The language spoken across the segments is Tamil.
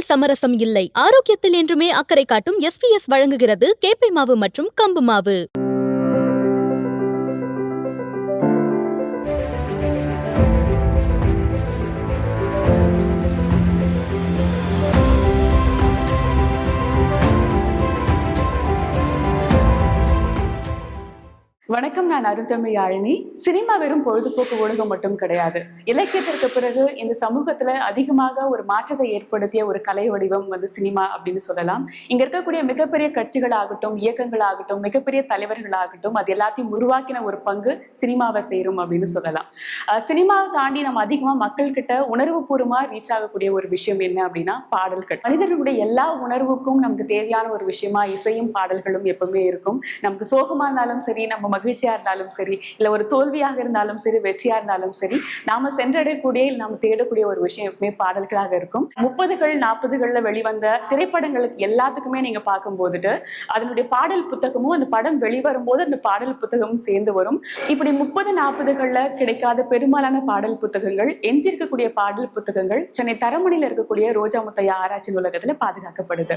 சுவையில் சமரசம் இல்லை. ஆரோக்கியத்தில் என்றுமே அக்கறை காட்டும் எஸ்பிஎஸ் வழங்குகிறது. கேப்பை மாவு மற்றும் கம்பு மாவு. வணக்கம் நான் அருந்தமிழ் யாழினி சினிமா வெறும் பொழுதுபோக்கு ஊடகம் மட்டும் கிடையாது. இலக்கியத்திற்கு பிறகு இந்த சமூகத்துல அதிகமாக ஒரு மாற்றத்தை ஏற்படுத்திய ஒரு கலை வடிவம் வந்து சினிமா அப்படின்னு சொல்லலாம். இங்க இருக்கக்கூடிய மிகப்பெரிய கட்சிகளாகட்டும் இயக்கங்களாகட்டும் மிகப்பெரிய தலைவர்களாகட்டும் அது எல்லாத்தையும் உருவாக்கின ஒரு பங்கு சினிமாவை சேரும் அப்படின்னு சொல்லலாம். சினிமாவை தாண்டி நம்ம அதிகமா மக்கள் கிட்ட உணர்வு பூர்வமா ரீச் ஆகக்கூடிய ஒரு விஷயம் என்ன அப்படின்னா பாடல்கள். மனிதர்களுடைய எல்லா உணர்வுக்கும் நமக்கு தேவையான ஒரு விஷயமா இசையும் பாடல்களும் எப்பவுமே இருக்கும். நமக்கு சோகமா இருந்தாலும் சரி நம்ம மகிழ்ச்சியா இருந்தாலும் சரி இல்ல ஒரு தோல்வியாக இருந்தாலும் சரி வெற்றியா இருந்தாலும் சரி நாம சென்றடையக்கூடிய இல்ல நாம தேடக்கூடிய ஒரு விஷயம் எப்பவுமே பாடல்களாக இருக்கும். முப்பதுகள் நாற்பதுகள்ல வெளிவந்த திரைப்படங்களுக்கு எல்லாத்துக்குமே நீங்க பார்க்கும் போதுட்டு அதனுடைய பாடல் புத்தகமும் அந்த படம் வெளிவரும்போது அந்த பாடல் புத்தகமும் சேர்ந்து வரும். இப்படி முப்பது நாற்பதுகள்ல கிடைக்காத பெரும்பாலான பாடல் புத்தகங்கள் எஞ்சிருக்கக்கூடிய பாடல் புத்தகங்கள் சென்னை தரமணியில் இருக்கக்கூடிய ரோஜா முத்தையா ஆராய்ச்சி நூலகத்துல பாதுகாக்கப்படுது.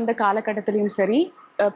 அந்த காலகட்டத்திலையும் சரி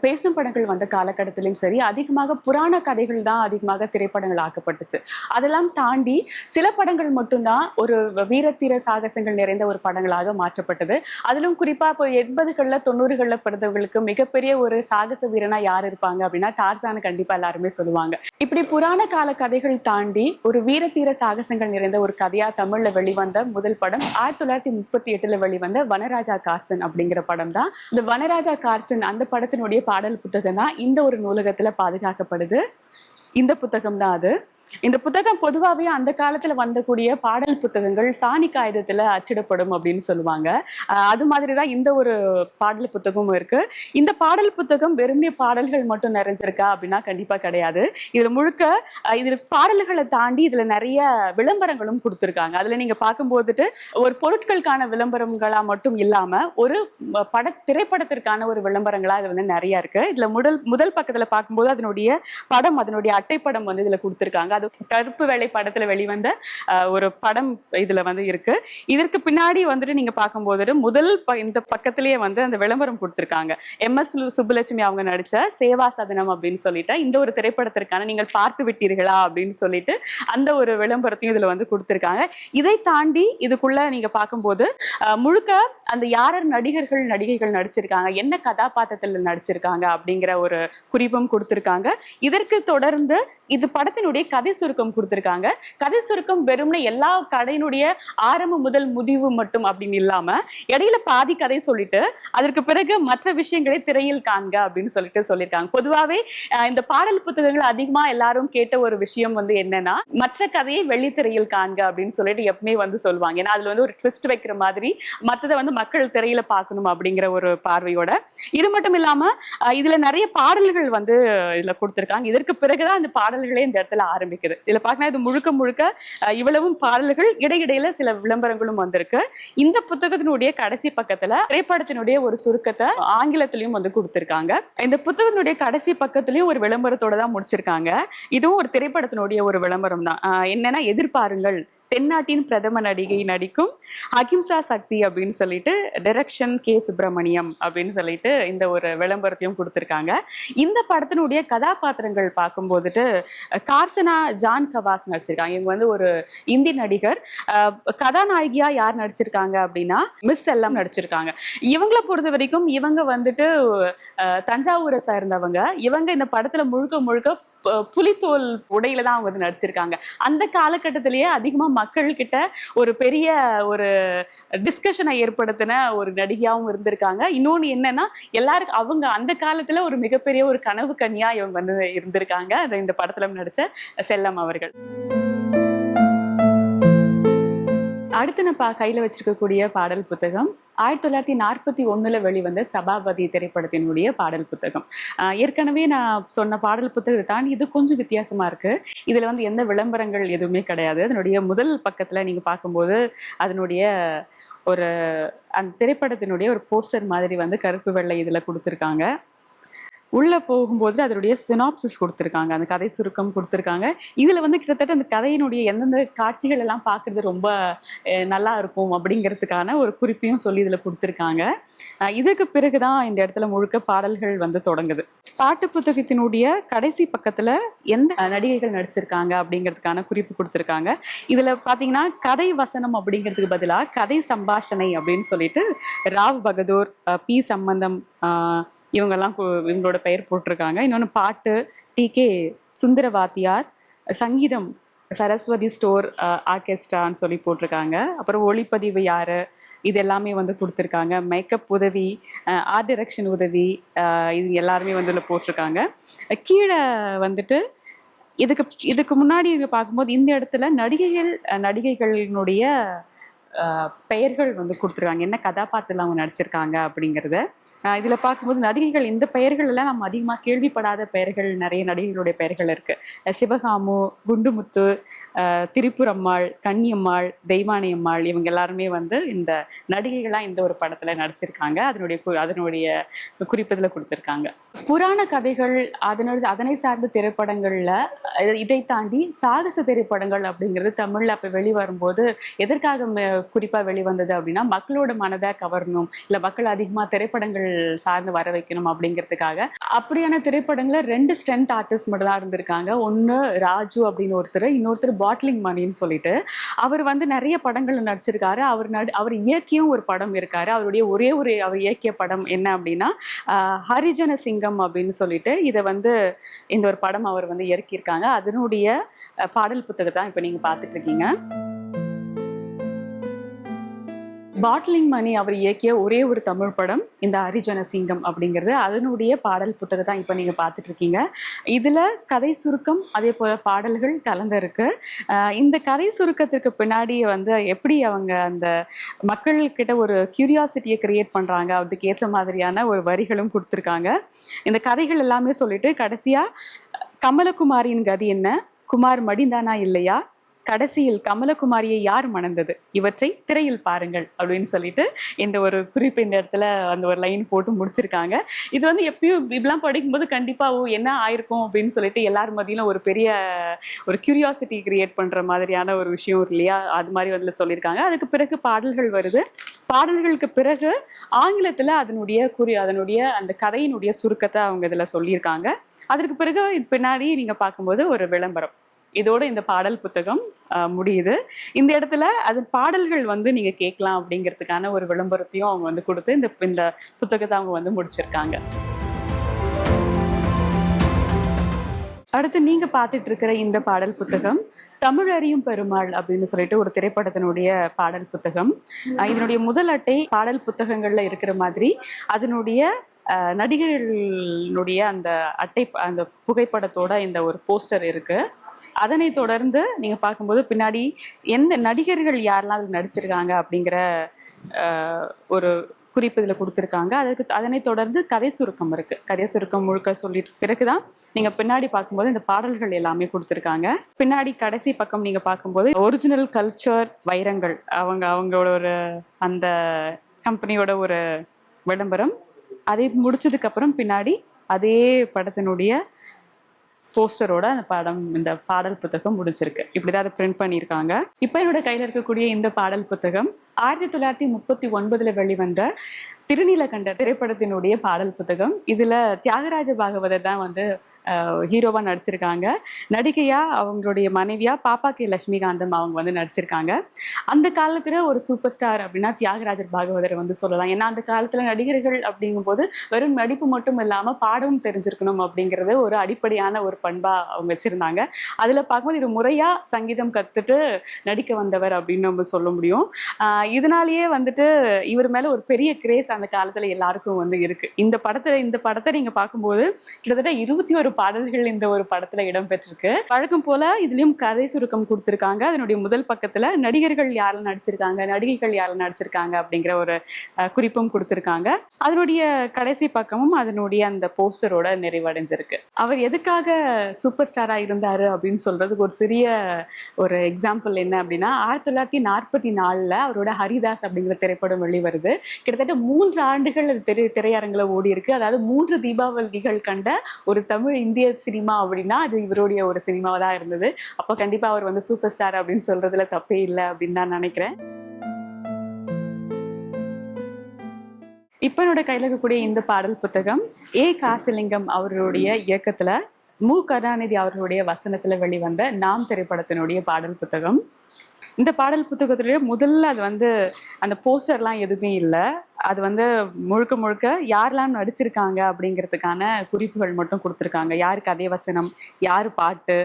பேசும் படங்கள் வந்த காலகட்டத்திலும் சரி அதிகமாக புராண கதைகள் தான் அதிகமாக திரைப்படங்கள் ஆக்கப்பட்டுச்சு. அதெல்லாம் தாண்டி சில படங்கள் மட்டும்தான் ஒரு வீரத்தீர சாகசங்கள் நிறைந்த ஒரு படங்களாக மாற்றப்பட்டது. அதிலும் குறிப்பா இப்போ எண்பதுகள்ல தொண்ணூறுகள்ல பிறந்தவர்களுக்கு மிகப்பெரிய ஒரு சாகச வீரனா யார் இருப்பாங்க அப்படின்னா டார்சான கண்டிப்பா எல்லாருமே சொல்லுவாங்க. இப்படி புராண கால கதைகள் தாண்டி ஒரு வீரத்தீர சாகசங்கள் நிறைந்த ஒரு கதையா தமிழ்ல வெளிவந்த முதல் படம் ஆயிரத்தி தொள்ளாயிரத்தி முப்பத்தி எட்டுல வெளிவந்த வனராஜா கார்சன் அப்படிங்கிற படம் தான் இந்த வனராஜா கார்சன் அந்த படத்தினுடைய பாடல் புத்தகம் தான் இந்த ஒரு நூலகத்துல பாதுகாக்கப்படுது. இந்த புத்தகம் தான் அது. இந்த புத்தகம் பொதுவாகவே அந்த காலத்துல வந்தக்கூடிய பாடல் புத்தகங்கள் சாணி காகிதத்துல அச்சிடப்படும் அப்படின்னு சொல்லுவாங்க. அது மாதிரி தான் இந்த ஒரு பாடல் புத்தகமும் இருக்கு. இந்த பாடல் புத்தகம் வெறுமனே பாடல்கள் மட்டும் நிறைஞ்சிருக்கா அப்படின்னா கண்டிப்பா கிடையாது. இதுல முழுக்க இதுல பாடல்களை தாண்டி இதுல நிறைய விளம்பரங்களும் கொடுத்துருக்காங்க. அதுல நீங்க பார்க்கும்போதுட்டு ஒரு பொருட்களுக்கான விளம்பரங்களா மட்டும் இல்லாம ஒரு பட திரைப்படத்திற்கான ஒரு விளம்பரங்களா இது வந்து நிறைய இருக்கு. இதுல முதல் முதல் பக்கத்துல பார்க்கும்போது அதனுடைய படம் அதனுடைய அட்டைப்படம் வந்து இதுல கொடுத்துருக்காங்க. அது கருப்பு வேலை படத்துல வெளிவந்த ஒரு படம் இதுல வந்து இருக்கு. இதற்கு பின்னாடி வந்துட்டு நீங்க பார்க்கும்போது முதல் இந்த பக்கத்திலேயே வந்து அந்த விளம்பரம் கொடுத்துருக்காங்க. எம் எஸ் சுப்புலட்சுமி அவங்க நடிச்ச சேவா சதனம் அப்படின்னு சொல்லிட்டு இந்த ஒரு திரைப்படத்திற்கான நீங்கள் பார்த்து விட்டீர்களா அப்படின்னு சொல்லிட்டு அந்த ஒரு விளம்பரத்தையும் இதுல வந்து கொடுத்துருக்காங்க. இதை தாண்டி இதுக்குள்ள நீங்க பார்க்கும்போது முழுக்க அந்த யாரர் நடிகர்கள் நடிகைகள் நடிச்சிருக்காங்க என்ன கதாபாத்திரத்தில் நடிச்சிருக்காங்க அப்படிங்கிற ஒரு குறிப்பும் கொடுத்துருக்காங்க. இதற்கு தொடர்ந்து வந்து இது படத்தினுடைய கதை சுருக்கம் கொடுத்துருக்காங்க. கதை சுருக்கம் வெறும்னு எல்லா கதையினுடைய ஆரம்பம் முதல் முடிவு மட்டும் அப்படின்னு இல்லாம இடையில பாதி கதை சொல்லிட்டு அதற்கு பிறகு மற்ற விஷயங்களை திரையில் காண்க அப்படின்னு சொல்லிட்டு சொல்லியிருக்காங்க. பொதுவாகவே இந்த பாடல் புத்தகங்கள் அதிகமா எல்லாரும் கேட்ட ஒரு விஷயம் வந்து என்னன்னா மற்ற கதையை வெள்ளித்திரையில் காண்க அப்படின்னு சொல்லிட்டு எப்பவுமே வந்து சொல்லுவாங்க. ஏன்னா அதுல வந்து ஒரு ட்விஸ்ட் வைக்கிற மாதிரி மற்றதை வந்து மக்கள் திரையில பார்க்கணும் அப்படிங்கிற ஒரு பார்வையோட. இது மட்டும் இல்லாம இதுல நிறைய பாடல்கள் வந்து இதுல கொடுத்துருக்காங்க. இதற்கு பிறகுதான் அந்த பாடல்களே இந்த இடத்துல ஆரம்பிக்குது. இதுல பார்க்கணும் இது முழுக்க முழுக்க இவ்வளவும் பாடல்கள் இடையிடையில சில விளம்பரங்களும் வந்திருக்கு. இந்த புத்தகத்தினுடைய கடைசி பக்கத்துல திரைப்படத்தினுடைய ஒரு சுருக்கத்தை ஆங்கிலத்திலையும் வந்து கொடுத்திருக்காங்க. இந்த புத்தகத்தினுடைய கடைசி பக்கத்துலயும் ஒரு விளம்பரத்தோட தான் முடிச்சிருக்காங்க. இதுவும் ஒரு திரைப்படத்தினுடைய ஒரு விளம்பரம் தான். என்னன்னா எதிர்பாருங்கள். தென்னாட்டின் பிரதம நடிகை நடிக்கும் அகிம்சா சக்தி அப்படின்னு சொல்லிட்டு டைரக்ஷன் கே. சுப்பிரமணியம் அப்படின்னு சொல்லிட்டு இந்த ஒரு விளம்பரத்தையும் கொடுத்துருக்காங்க. இந்த படத்தினுடைய கதாபாத்திரங்கள் பார்க்கும் போதுட்டு கார்சனா ஜான் கவாஸ் நடிச்சிருக்காங்க. இவங்க வந்து ஒரு இந்தி நடிகர். கதாநாயகியா யார் நடிச்சிருக்காங்க அப்படின்னா மிஸ் எல்லாம் நடிச்சிருக்காங்க. இவங்கள பொறுத்த வரைக்கும் இவங்க வந்துட்டு தஞ்சாவூரை சேர்ந்தவங்க. இவங்க இந்த படத்துல முழுக்க முழுக்க புலித்தோல் உடையில தான் அவங்க வந்து நடிச்சிருக்காங்க. அந்த காலகட்டத்திலேயே அதிகமா மக்கள் கிட்ட ஒரு பெரிய ஒரு டிஸ்கஷனை ஏற்படுத்தின ஒரு நடிகையாகவும் இருந்திருக்காங்க. இன்னொன்று என்னன்னா எல்லாருக்கும் அவங்க அந்த காலத்துல ஒரு மிகப்பெரிய ஒரு கனவு கன்னியா இவங்க வந்து இருந்திருக்காங்க. அதை இந்த படத்துல நடிச்ச செல்லம் அவர்கள். அடுத்து நான் பா கையில் வச்சிருக்கக்கூடிய பாடல் புத்தகம் ஆயிரத்தி தொள்ளாயிரத்தி நாற்பத்தி ஒண்ணுல வெளிவந்த சபாபதி திரைப்படத்தினுடைய பாடல் புத்தகம். ஏற்கனவே நான் சொன்ன பாடல் புத்தகத்தை தாண்டி இது கொஞ்சம் வித்தியாசமா இருக்கு. இதுல வந்து எந்த விளம்பரங்கள் எதுவுமே கிடையாது. அதனுடைய முதல் பக்கத்துல நீங்க பார்க்கும்போது அதனுடைய ஒரு அந்த திரைப்படத்தினுடைய ஒரு போஸ்டர் மாதிரி வந்து கருப்பு வெள்ளை இதில் கொடுத்துருக்காங்க. உள்ளே போகும்போது அதனுடைய சினாப்சிஸ் கொடுத்துருக்காங்க. அந்த கதை சுருக்கம் கொடுத்துருக்காங்க. இதில் வந்து கிட்டத்தட்ட அந்த கதையினுடைய எந்தெந்த காட்சிகள் எல்லாம் பார்க்குறது ரொம்ப நல்லா இருக்கும் அப்படிங்கிறதுக்கான ஒரு குறிப்பையும் சொல்லி இதில் கொடுத்துருக்காங்க. இதுக்கு பிறகு தான் இந்த இடத்துல முழுக்க பாடல்கள் வந்து தொடங்குது. பாட்டு புத்தகத்தினுடைய கடைசி பக்கத்தில் எந்த நடிகைகள் நடிச்சிருக்காங்க அப்படிங்கிறதுக்கான குறிப்பு கொடுத்துருக்காங்க. இதில் பார்த்தீங்கன்னா கதை வசனம் அப்படிங்கிறதுக்கு பதிலாக கதை சம்பாஷணை அப்படின்னு சொல்லிட்டு ராவ் பகதூர் பி சம்பந்தம் இவங்கெல்லாம் கு- இவங்களோட பெயர் போட்டிருக்காங்க. இன்னொன்று பாட்டு டி கே சுந்தர வாத்தியார் சங்கீதம் சரஸ்வதி ஸ்டோர் ஆர்கெஸ்ட்ரான்னு சொல்லி போட்டிருக்காங்க. அப்புறம் ஒளிப்பதிவு யாரு? இது எல்லாமே வந்து கொடுத்துருக்காங்க. மேக்கப் உதவி ஆர்ட் டிரெக்ஷன் உதவி இது எல்லாருமே வந்து இதில் போட்டிருக்காங்க. கீழே வந்துட்டு இதுக்கு இதுக்கு முன்னாடி இங்கே பார்க்கும்போது இந்த இடத்துல நடிகைகள் நடிகைகளினுடைய பெயர்கள் வந்து கொடுத்துருக்காங்க. என்ன கதாபாத்திரத்தில் அவங்க நடிச்சிருக்காங்க அப்படிங்கிறத. இதில் பார்க்கும்போது நடிகைகள் இந்த பெயர்கள் எல்லாம் நம்ம அதிகமாக கேள்விப்படாத பெயர்கள் நிறைய நடிகைகளுடைய பெயர்கள் இருக்குது சிவகாமு குண்டுமுத்து அஹ், திரிபுரம்மாள் கன்னியம்மாள் தெய்வானியம்மாள் இவங்க எல்லாருமே வந்து இந்த நடிகைகளாக இந்த ஒரு படத்தில் நடிச்சிருக்காங்க. அதனுடைய கு- அதனுடைய குறிப்பதில் கொடுத்துருக்காங்க. புராண கதைகள் அதனோட அதனை சார்ந்த திரைப்படங்கள்ல இதை தாண்டி சாகச திரைப்படங்கள் அப்படிங்கிறது தமிழ்ல அப்ப வெளிவரும்போது எதற்காக ம- குறிப்பா வெளிவந்தது அப்படின்னா மக்களோட மனதை கவரணும் இல்ல மக்கள் அதிகமா திரைப்படங்கள் சார்ந்து வர வைக்கணும் அப்படிங்கிறதுக்காக. அப்படியான திரைப்படங்கள ரெண்டு ஸ்ட்ரென்த் ஆர்டிஸ்ட் மட்டும் தான் இருந்திருக்காங்க. ஒன்னு ராஜு அப்படின்னு ஒருத்தர் இன்னொருத்தர் பாட்லிங் மணின்னு சொல்லிட்டு. அவர் வந்து நிறைய படங்கள் நடிச்சிருக்காரு. அவர் நடி அவர் இயக்கியும் ஒரு படம் இருக்காரு. அவருடைய ஒரே ஒரு அவர் இயக்கிய படம் என்ன அப்படின்னா ஹரிஜன சிங்க சிங்கம் அப்படின்னு சொல்லிட்டு இதை வந்து இந்த ஒரு படம் அவர் வந்து இறக்கியிருக்காங்க அதனுடைய பாடல் புத்தகத்தை தான் இப்போ நீங்க பார்த்துட்டு இருக்கீங்க. பாட்லிங் மணி அவர் இயக்கிய ஒரே ஒரு தமிழ் படம் இந்த ஹரிஜன சிங்கம் அப்படிங்கிறது. அதனுடைய பாடல் புத்தகம் தான் இப்போ நீங்கள் பார்த்துட்டு இருக்கீங்க இதில் கதை சுருக்கம் அதே போல் பாடல்கள் கலந்துருக்கு. இந்த கதை சுருக்கத்திற்கு பின்னாடி வந்து எப்படி அவங்க அந்த மக்கள்கிட்ட ஒரு கியூரியாசிட்டியை கிரியேட் பண்ணுறாங்க அதுக்கு ஏற்ற மாதிரியான ஒரு வரிகளும் கொடுத்துருக்காங்க. இந்த கதைகள் எல்லாமே சொல்லிட்டு கடைசியாக கமலகுமாரியின் கதி என்ன? குமார் மடிந்தானா இல்லையா? கடைசியில் கமலகுமாரியை யார் மணந்தது? இவற்றை திரையில் பாருங்கள் அப்படின்னு சொல்லிட்டு இந்த ஒரு குறிப்பு இந்த இடத்துல அந்த ஒரு லைன் போட்டு முடிச்சிருக்காங்க. இது வந்து எப்பயும் இப்படிலாம் படிக்கும்போது கண்டிப்பாக ஓ என்ன ஆயிருக்கும்? அப்படின்னு சொல்லிட்டு எல்லார் மதியிலும் ஒரு பெரிய ஒரு கியூரியாசிட்டி கிரியேட் பண்ற மாதிரியான ஒரு விஷயம் இல்லையா? அது மாதிரி வந்து சொல்லியிருக்காங்க. அதுக்கு பிறகு பாடல்கள் வருது. பாடல்களுக்கு பிறகு ஆங்கிலத்துல அதனுடைய குறி அதனுடைய அந்த கதையினுடைய சுருக்கத்தை அவங்க இதுல சொல்லியிருக்காங்க. அதற்கு பிறகு பின்னாடி நீங்க பார்க்கும்போது ஒரு விளம்பரம். இதோட இந்த பாடல் புத்தகம் முடியுது. இந்த இடத்துல அது பாடல்கள் வந்து நீங்க கேட்கலாம் அப்படிங்கிறதுக்கான ஒரு விளம்பரத்தையும் அவங்க வந்து கொடுத்து இந்த இந்த புத்தகத்தை அவங்க வந்து முடிச்சிருக்காங்க. அடுத்து நீங்க பார்த்துட்டு இருக்கிற இந்த பாடல் புத்தகம் தமிழ் அறியும் பெருமாள் அப்படின்னு சொல்லிட்டு ஒரு திரைப்படத்தினுடைய பாடல் புத்தகம். இதனுடைய முதல் அட்டை பாடல் புத்தகங்கள்ல இருக்கிற மாதிரி அதனுடைய நடிகர்களுடைய அந்த அட்டை அந்த புகைப்படத்தோட இந்த ஒரு போஸ்டர் இருக்கு. அதனை தொடர்ந்து நீங்க பார்க்கும்போது பின்னாடி எந்த நடிகர்கள் யாரெல்லாம் அதில் நடிச்சிருக்காங்க அப்படிங்கிற ஒரு குறிப்பு இதில் கொடுத்துருக்காங்க. அதுக்கு அதனை தொடர்ந்து கதை சுருக்கம் இருக்கு. கதை சுருக்கம் முழுக்க சொல்லிட்டு பிறகுதான் நீங்க பின்னாடி பார்க்கும்போது இந்த பாடல்கள் எல்லாமே கொடுத்துருக்காங்க. பின்னாடி கடைசி பக்கம் நீங்க பார்க்கும்போது ஒரிஜினல் கல்ச்சர் வைரங்கள். அவங்க அவங்களோட ஒரு அந்த கம்பெனியோட ஒரு விளம்பரம். அதை முடிச்சதுக்கு அப்புறம் பின்னாடி அதே படத்தினுடைய போஸ்டரோட அந்த படம் இந்த பாடல் புத்தகம் முடிச்சிருக்கு இப்படிதான் அதை பிரிண்ட் பண்ணியிருக்காங்க. இப்போ என்னோட கையில இருக்கக்கூடிய இந்த பாடல் புத்தகம் ஆயிரத்தி தொள்ளாயிரத்தி முப்பத்தி ஒன்பதுல வெளிவந்த திருநீலகண்ட திரைப்படத்தினுடைய பாடல் புத்தகம். இதுல தியாகராஜ பாகவதர் தான் வந்து ஹீரோவா நடிச்சிருக்காங்க. நடிகையா அவங்களுடைய மனைவியா பாப்பா கே லட்சுமிகாந்தம் அவங்க வந்து நடிச்சிருக்காங்க. அந்த காலத்துல ஒரு சூப்பர் ஸ்டார் அப்படின்னா தியாகராஜர் பாகவதரை வந்து சொல்லலாம். ஏன்னா அந்த காலத்துல நடிகர்கள் அப்படிங்கும்போது வெறும் நடிப்பு மட்டும் இல்லாம பாடவும் தெரிஞ்சிருக்கணும் அப்படிங்கிறது ஒரு அடிப்படையான ஒரு பண்பா அவங்க வச்சிருந்தாங்க. அதுல பார்க்கும்போது இது முறையா சங்கீதம் கத்துட்டு நடிக்க வந்தவர் அப்படின்னு நம்ம சொல்ல முடியும். ஆஹ் இதனாலேயே வந்துட்டு இவர் மேல ஒரு பெரிய கிரேஸ் அந்த காலத்துல எல்லாருக்கும் வந்து இருக்கு. இந்த படத்துல இந்த படத்தை நீங்க பார்க்கும்போது கிட்டத்தட்ட இருபத்தி ஒரு பாடல்கள் இந்த ஒரு படத்துல இடம்பெற்றிருக்கு. வழக்கம் போல இதுலயும் கதை சுருக்கம் கொடுத்திருக்காங்க. அதனுடைய முதல் பக்கத்துல நடிகர்கள் யாரெல்லாம் நடிச்சிருக்காங்க நடிகைகள் யாரெல்லாம் நடிச்சிருக்காங்க அப்படிங்கிற ஒரு குறிப்பும் கொடுத்திருக்காங்க. அதனுடைய கடைசி பக்கமும் அதனுடைய அந்த போஸ்டரோட நிறைவடைஞ்சிருக்கு. அவர் எதுக்காக சூப்பர் ஸ்டாரா இருந்தாரு அப்படின்னு சொல்றதுக்கு ஒரு சிறிய ஒரு எக்ஸாம்பிள் என்ன அப்படின்னா ஆயிரத்தி தொள்ளாயிரத்தி நாற்பத்தி நாலுல அவரோட ஹரிதாஸ் அப்படிங்கிற திரைப்படம் வெளிவருது. கிட்டத்தட்ட மூன்று ஆண்டுகள் அது திரை திரையரங்கில் ஓடி இருக்கு அதாவது மூன்று தீபாவளிகள் கண்ட ஒரு தமிழ் இந்திய சினிமா அப்படின்னா அது இவருடைய ஒரு சினிமாவாக தான் இருந்தது. அப்போ கண்டிப்பா அவர் வந்து சூப்பர் ஸ்டார் அப்படின்னு சொல்றதுல தப்பே இல்லை அப்படின்னு நான் நினைக்கிறேன். இப்போ என்னோட கையில் இருக்கக்கூடிய இந்த பாடல் புத்தகம் ஏ காசிலிங்கம் அவர்களுடைய இயக்கத்துல மு. கருணாநிதி அவர்களுடைய வசனத்துல வெளிவந்த நாம் திரைப்படத்தினுடைய பாடல் புத்தகம். இந்த பாடல் புத்தகத்திலேயே முதல்ல அது வந்து அந்த போஸ்டர்லாம் எதுவுமே இல்லை. அது வந்து முழுக்க முழுக்க யாரெல்லாம் நடிச்சிருக்காங்க அப்படிங்கிறதுக்கான குறிப்புகள் மட்டும் கொடுத்துருக்காங்க. யாருக்கு அதே வசனம் யார் பாட்டு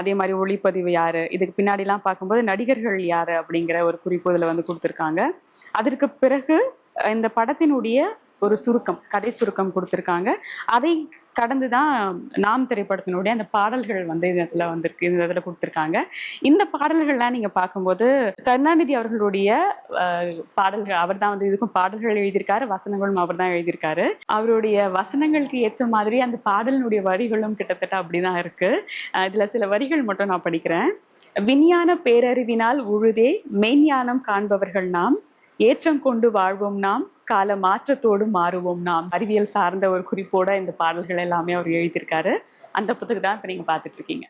அதே மாதிரி ஒளிப்பதிவு யார் இதுக்கு பின்னாடிலாம் பார்க்கும்போது நடிகர்கள் யார் அப்படிங்கிற ஒரு குறிப்பு இதில் வந்து கொடுத்துருக்காங்க. அதற்கு பிறகு இந்த படத்தினுடைய ஒரு சுருக்கம் கதை சுருக்கம் கொடுத்துருக்காங்க. அதை கடந்து தான் நாம் திரைப்படத்தினுடைய அந்த பாடல்கள் வந்து இந்த இதில் வந்திருக்கு இந்த இதில் கொடுத்துருக்காங்க. இந்த பாடல்கள்லாம் நீங்கள் பார்க்கும்போது கருணாநிதி அவர்களுடைய பாடல்கள் அவர் தான் வந்து இதுக்கும் பாடல்கள் எழுதியிருக்காரு வசனங்களும் அவர் தான் எழுதியிருக்காரு. அவருடைய வசனங்களுக்கு ஏற்ற மாதிரி அந்த பாடலினுடைய வரிகளும் கிட்டத்தட்ட அப்படிதான் இருக்கு. அஹ், சில வரிகள் மட்டும் நான் படிக்கிறேன். விஞ்ஞான பேரறிவினால் உழுதே மெய்ஞானம் காண்பவர்கள் நாம் ஏற்றம் கொண்டு வாழ்வோம் நாம் கால மாற்றத்தோடு மாறுவோம் நாம். அறிவியல் சார்ந்த ஒரு குறிப்போட இந்த பாடல்கள் எல்லாமே அவர் எழுதியிருக்காரு. அந்த புத்தகம் தான் இப்போ நீங்க பார்த்துட்டு இருக்கீங்க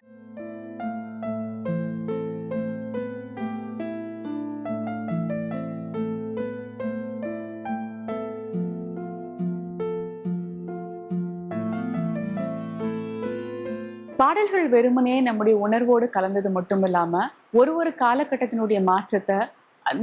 பாடல்கள் வெறுமனே நம்முடைய உணர்வோடு கலந்தது மட்டுமில்லாம ஒரு ஒரு காலகட்டத்தினுடைய மாற்றத்தை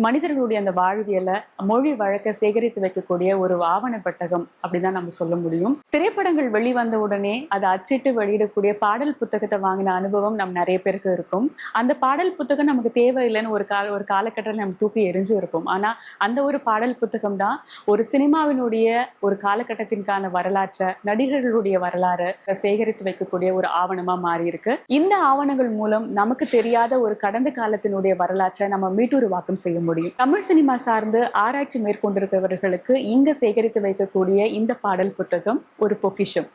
மனிதர்களுடைய அந்த வாழ்வியலை மொழி வழக்க சேகரித்து வைக்கக்கூடிய ஒரு ஆவண பெட்டகம் அப்படிதான் நம்ம சொல்ல முடியும். திரைப்படங்கள் வெளிவந்த உடனே அதை அச்சிட்டு வெளியிடக்கூடிய பாடல் புத்தகத்தை வாங்கின அனுபவம் நம்ம நிறைய பேருக்கு இருக்கும். அந்த பாடல் புத்தகம் நமக்கு தேவையில்லைன்னு ஒரு கால ஒரு காலகட்டத்தில் நம்ம தூக்கி எரிஞ்சு இருப்போம். ஆனா அந்த ஒரு பாடல் புத்தகம் தான் ஒரு சினிமாவினுடைய ஒரு காலகட்டத்திற்கான வரலாற்றை நடிகர்களுடைய வரலாறு சேகரித்து வைக்கக்கூடிய ஒரு ஆவணமா மாறி இருக்கு இந்த ஆவணங்கள் மூலம் நமக்கு தெரியாத ஒரு கடந்த காலத்தினுடைய வரலாற்றை நம்ம மீட்டுருவாக்கம் செய்ய முடியும். தமிழ் சினிமா சார்ந்து ஆராய்ச்சி மேற்கொண்டிருக்கிறவர்களுக்கு இங்கு சேகரித்து வைக்கக்கூடிய இந்த பாடல் புத்தகம் ஒரு பொக்கிஷம்.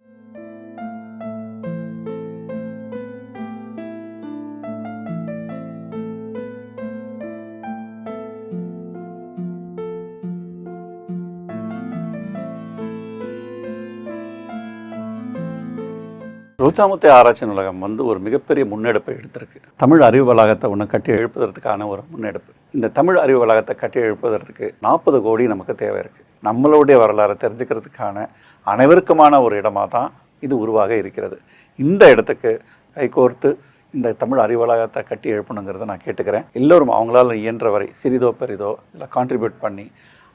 ரோஜாமுத்தை ஆராய்ச்சி நூலகம் வந்து ஒரு மிகப்பெரிய முன்னெடுப்பை எடுத்திருக்கு. தமிழ் அறிவு வளாகத்தை ஒன்று கட்டி எழுப்பதற்கான ஒரு முன்னெடுப்பு. இந்த தமிழ் அறிவு வளாகத்தை கட்டி எழுப்பதற்கு நாற்பது கோடி நமக்கு தேவை இருக்குது நம்மளுடைய வரலாறை தெரிஞ்சுக்கிறதுக்கான அனைவருக்குமான ஒரு இடமாக தான் இது உருவாக இருக்கிறது. இந்த இடத்துக்கு கைகோர்த்து இந்த தமிழ் அறிவு வளாகத்தை கட்டி எழுப்பணுங்கிறத நான் கேட்டுக்கிறேன். எல்லோரும் அவங்களால இயன்ற வரை சிறிதோ பெரிதோ இதில் கான்ட்ரிபியூட் பண்ணி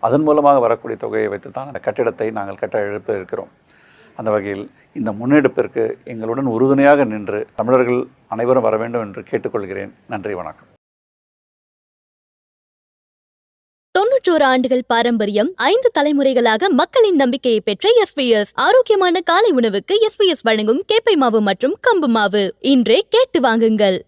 அதன் மூலமாக வரக்கூடிய தொகையை வைத்து தான் அந்த கட்டிடத்தை நாங்கள் கட்ட எழுப்ப இருக்கிறோம் அந்த வகையில் இந்த முன்னெடுப்பிற்கு எங்களுடன் உறுதுணையாக நின்று தமிழர்கள் அனைவரும் வர வேண்டும் என்று கேட்டுக்கொள்கிறேன். நன்றி வணக்கம். தொன்னூற்றோரு ஆண்டுகள் பாரம்பரியம் ஐந்து தலைமுறைகளாக மக்களின் நம்பிக்கையை பெற்ற எஸ்பிஎஸ் ஆரோக்கியமான காலை உணவுக்கு எஸ்பிஎஸ் வழங்கும் கேப்பை மாவு மற்றும் கம்பு மாவு. இன்றே கேட்டு வாங்குங்கள்.